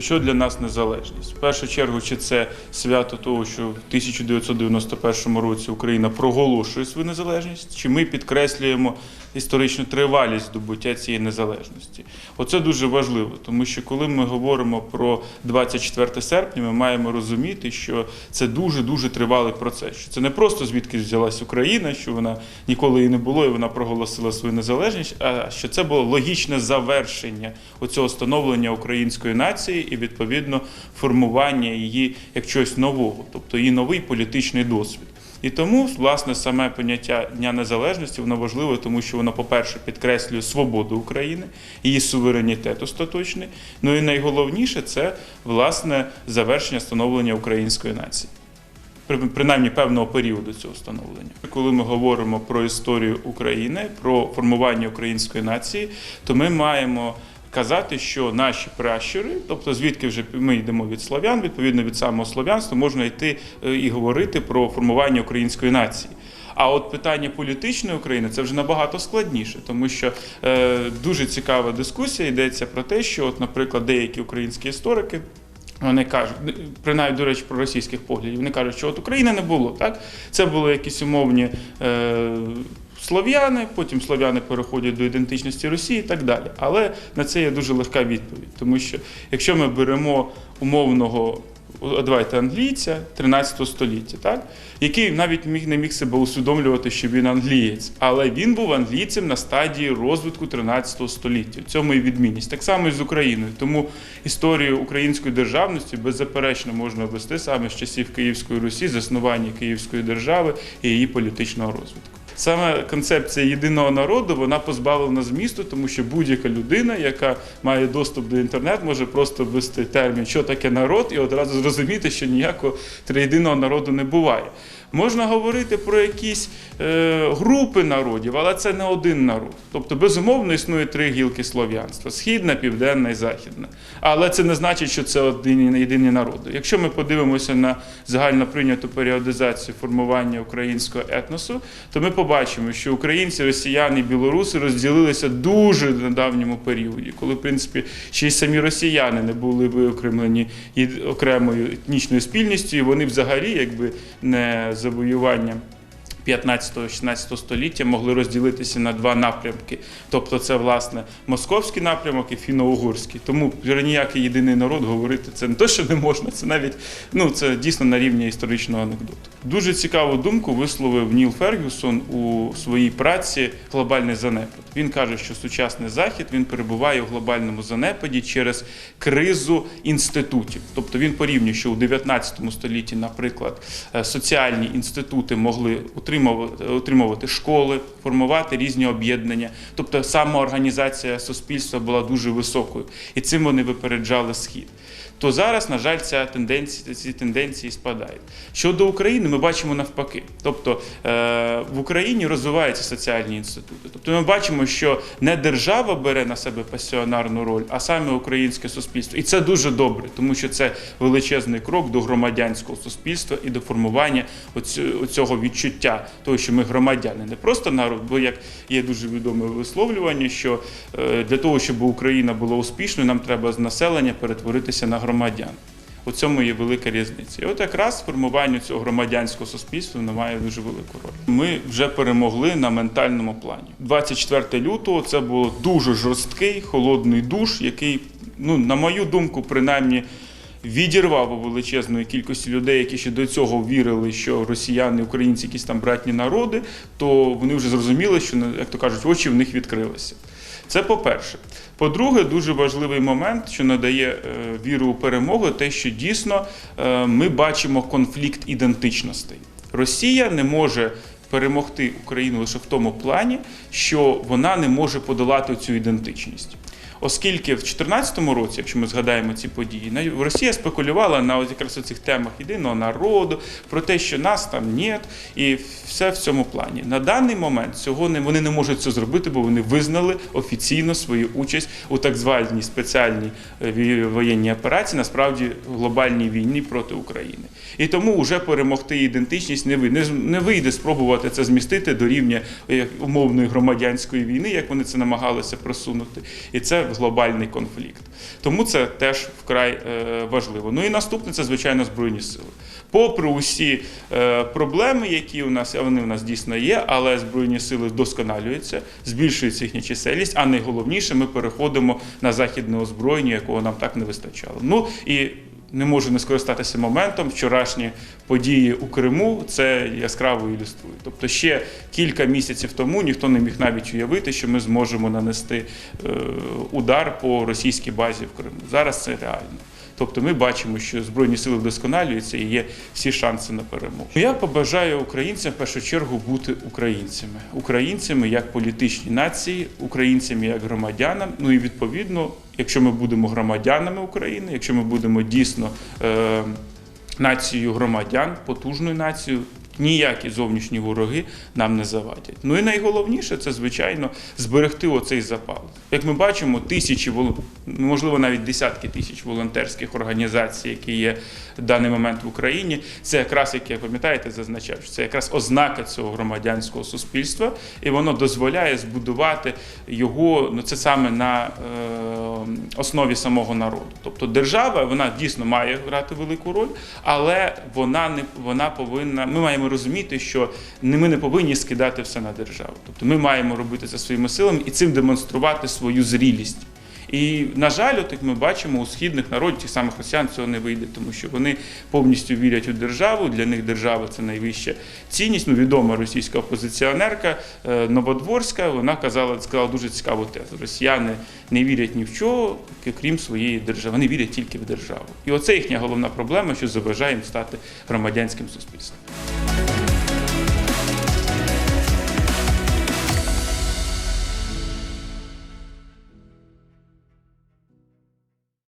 Що для нас незалежність? В першу чергу, чи це свято того, що в 1991 році Україна проголошує свою незалежність, чи ми підкреслюємо історичну тривалість здобуття цієї незалежності? Оце дуже важливо, тому що коли ми говоримо про 24 серпня, ми маємо розуміти, що це дуже дуже тривалий процес. Що це не просто звідки взялась Україна, що вона ніколи її не було, і вона проголосила свою незалежність, а що це було логічне завершення оцього становлення української нації і відповідно формування її як чогось нового, тобто її новий політичний досвід. І тому, власне, саме поняття Дня Незалежності воно важливе, тому що воно, по-перше, підкреслює свободу України, її суверенітет остаточний. Ну і найголовніше це власне завершення становлення української нації. При- Принаймні певного періоду цього становлення. Коли ми говоримо про історію України, про формування української нації, то ми маємо казати, що наші пращури, тобто звідки вже ми йдемо від слов'ян, відповідно від самого слов'янства, можна йти е, і говорити про формування української нації. А от питання політичної України це вже набагато складніше, тому що е, дуже цікава дискусія йдеться про те, що, от, наприклад, деякі українські історики. Вони кажуть, принаймні, до речі, про російських поглядів. Вони кажуть, що от України не було, так? Це були якісь умовні е, слов'яни, потім слов'яни переходять до ідентичності Росії і так далі. Але на це є дуже легка відповідь, тому що якщо ми беремо умовного. Давайте англійця 13 століття, так? який навіть міг не міг себе усвідомлювати, що він англієць, але він був англійцем на стадії розвитку 13 століття. В цьому і відмінність. Так само і з Україною. Тому історію української державності беззаперечно можна вести саме з часів Київської Русі, заснування Київської держави і її політичного розвитку. Саме концепція єдиного народу вона позбавлена змісту, тому що будь-яка людина, яка має доступ до інтернету, може просто ввести термін, що таке народ, і одразу зрозуміти, що ніякого триєдиного народу не буває. Можна говорити про якісь е, групи народів, але це не один народ. Тобто, безумовно, існує три гілки слов'янства: східна, південна і західна. Але це не значить, що це один єдині народи. Якщо ми подивимося на загально прийняту періодизацію формування українського етносу, то ми побачимо, що українці, росіяни і білоруси розділилися дуже на давньому періоді, коли, в принципі, ще й самі росіяни не були виокремлені окремою етнічною спільністю, і вони взагалі, якби не завоювання 15-16 століття могли розділитися на два напрямки. Тобто, це власне московський напрямок і фіно-угорський. Тому про ніякий єдиний народ говорити це не те, що не можна, це навіть ну це дійсно на рівні історичного анекдоту. Дуже цікаву думку висловив Ніл Фергюсон у своїй праці Глобальний занепад. Він каже, що сучасний захід він перебуває у глобальному занепаді через кризу інститутів. Тобто він порівнює, що у 19 столітті, наприклад, е, соціальні інститути могли утримувати, утримувати школи, формувати різні об'єднання. Тобто самоорганізація суспільства була дуже високою, і цим вони випереджали схід. То зараз, на жаль, ця тенденція, ці тенденції спадають. Щодо України, ми бачимо навпаки. Тобто е, в Україні розвиваються соціальні інститути. Тобто ми бачимо, що не держава бере на себе пасіонарну роль, а саме українське суспільство. І це дуже добре, тому що це величезний крок до громадянського суспільства і до формування оцю- оцього того, що ми громадяни, не просто народ, бо як є дуже відоме висловлювання, що е, для того, щоб Україна була успішною, нам треба з населення перетворитися на громадян. У цьому є велика різниця. І от якраз формуванню цього громадянського суспільства воно має дуже велику роль. Ми вже перемогли на ментальному плані. 24 лютого це був дуже жорсткий холодний душ, який, ну на мою думку, принаймні. Відірвав величезної кількості людей, які ще до цього вірили, що росіяни, українці, якісь там братні народи, то вони вже зрозуміли, що як то кажуть, очі в них відкрилися. Це по-перше. По-друге, дуже важливий момент, що надає е, віру у перемогу, те, що дійсно е, ми бачимо конфлікт ідентичностей. Росія не може перемогти Україну лише в тому плані, що вона не може подолати цю ідентичність. Оскільки в 2014 році, якщо ми згадаємо ці події, Росія спекулювала на ось якраз цих темах єдиного народу, про те, що нас там нет, і все в цьому плані. На даний момент цього не вони не можуть це зробити, бо вони визнали офіційно свою участь у так званій спеціальній е, воєнній операції, насправді глобальній війні проти України. І тому вже перемогти ідентичність не ви- не вийде спробувати це змістити до рівня е, умовної громадянської війни, як вони це намагалися просунути. І це глобальний конфлікт. Тому це теж вкрай е, важливо. Ну і наступне це звичайно збройні сили. Попри усі е, проблеми, які у нас, а вони у нас дійсно є, але збройні сили вдосконалюються, збільшується їхня чисельність, а найголовніше, ми переходимо на західне озброєння, якого нам так не вистачало. Ну і не можу не скористатися моментом. Вчорашні події у Криму це яскраво ілюструє. Тобто ще кілька місяців тому ніхто не міг навіть уявити, що ми зможемо нанести е, удар по російській базі в Криму. Зараз це реально. Тобто ми бачимо, що збройні сили вдосконалюються і є всі шанси на перемогу. Я побажаю українцям в першу чергу бути українцями, українцями як політичні нації, українцями як громадянам. Ну і відповідно, якщо ми будемо громадянами України, якщо ми будемо дійсно е, нацією громадян, потужною нацією. Ніякі зовнішні вороги нам не завадять. Ну і найголовніше це, звичайно, зберегти оцей запал. Як ми бачимо, тисячі можливо, навіть десятки тисяч волонтерських організацій, які є в даний момент в Україні. Це якраз, як я пам'ятаєте, зазначав, що це якраз ознака цього громадянського суспільства, і воно дозволяє збудувати його ну це саме на е, основі самого народу. Тобто держава вона дійсно має грати велику роль, але вона не вона повинна. Ми маємо розуміти, що ми не повинні скидати все на державу. Тобто ми маємо робити це своїми силами і цим демонструвати свою зрілість. І, на жаль, от як ми бачимо, у східних народів, тих самих росіян, цього не вийде, тому що вони повністю вірять у державу. Для них держава це найвища цінність. Ну, відома російська опозиціонерка е, Новодворська, вона казала, сказала дуже цікаву тезу. Росіяни не вірять ні в що, крім своєї держави. Вони вірять тільки в державу. І оце їхня головна проблема, що заважає їм стати громадянським суспільством.